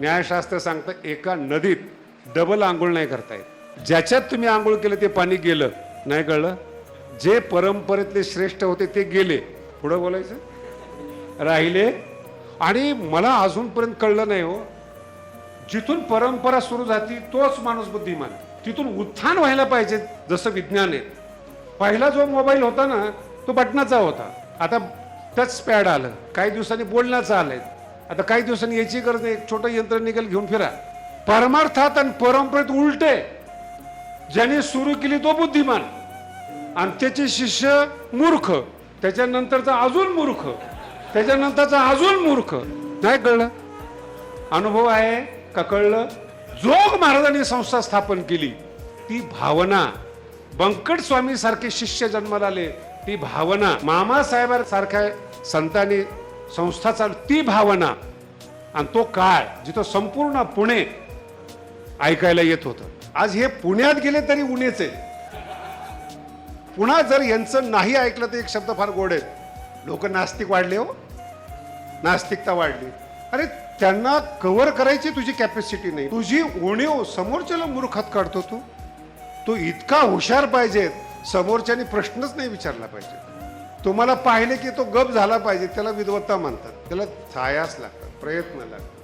न्यायशास्त्र सांगतं एका नदीत डबल आंघोळ नाही करता येत. ज्याच्यात तुम्ही आंघोळ केलं ते पाणी गेलं. नाही कळलं? जे परंपरेतले श्रेष्ठ होते ते गेले. पुढं बोलायचं? राहिले. आणि मला अजूनपर्यंत कळलं नाही हो. जिथून परंपरा सुरू झाली तोच माणूस बुद्धिमान तिथून उत्थान व्हायला पाहिजे जसं विज्ञान आहे. पहिला जो मोबाईल होता ना तो बटनाचा होता. आता टच पॅड आलं. काही दिवसांनी बोलण्याचं आलंय. आता काही दिवसांनी याची गरज नाही. एक छोटं यंत्र निघेल घेऊन फिरा. परमार्थात आणि परंपरेत उलटे ज्याने सुरू केली तो बुद्धिमान. आणि त्याचे शिष्य मूर्ख. त्याच्यानंतरचा अजून मूर्ख. त्याच्यानंतरचा अजून मूर्ख. नाही कळलं? अनुभव आहे का कळलं? जोग महाराजांनी संस्था स्थापन केली. ती भावना. बंकट स्वामी सारखे शिष्य जन्माला आले. ती भावना. मामासाहेबांसारख्या संतांनी संस्था चालू ती भावना आणि तो काळ जिथं संपूर्ण पुणे ऐकायला येत होतं. आज हे पुण्यात गेले तरी उणेच आहे. पुन्हा जर यांचं नाही ऐकलं तर एक शब्द फार गोड आहेत लोक नास्तिक वाढले हो. नास्तिकता वाढली. अरे त्यांना कव्हर करायची तुझी कॅपॅसिटी नाही. तुझी उणीव समोरच्याला मूर्खात काढतो तू. तो इतका हुशार पाहिजेत. समोरच्याने प्रश्नच नाही विचारला पाहिजे तुम्हाला पाहिले की तो गप झाला पाहिजे त्याला विद्वत्ता म्हणतात. त्याला छायाच लागतात प्रयत्न लागतात.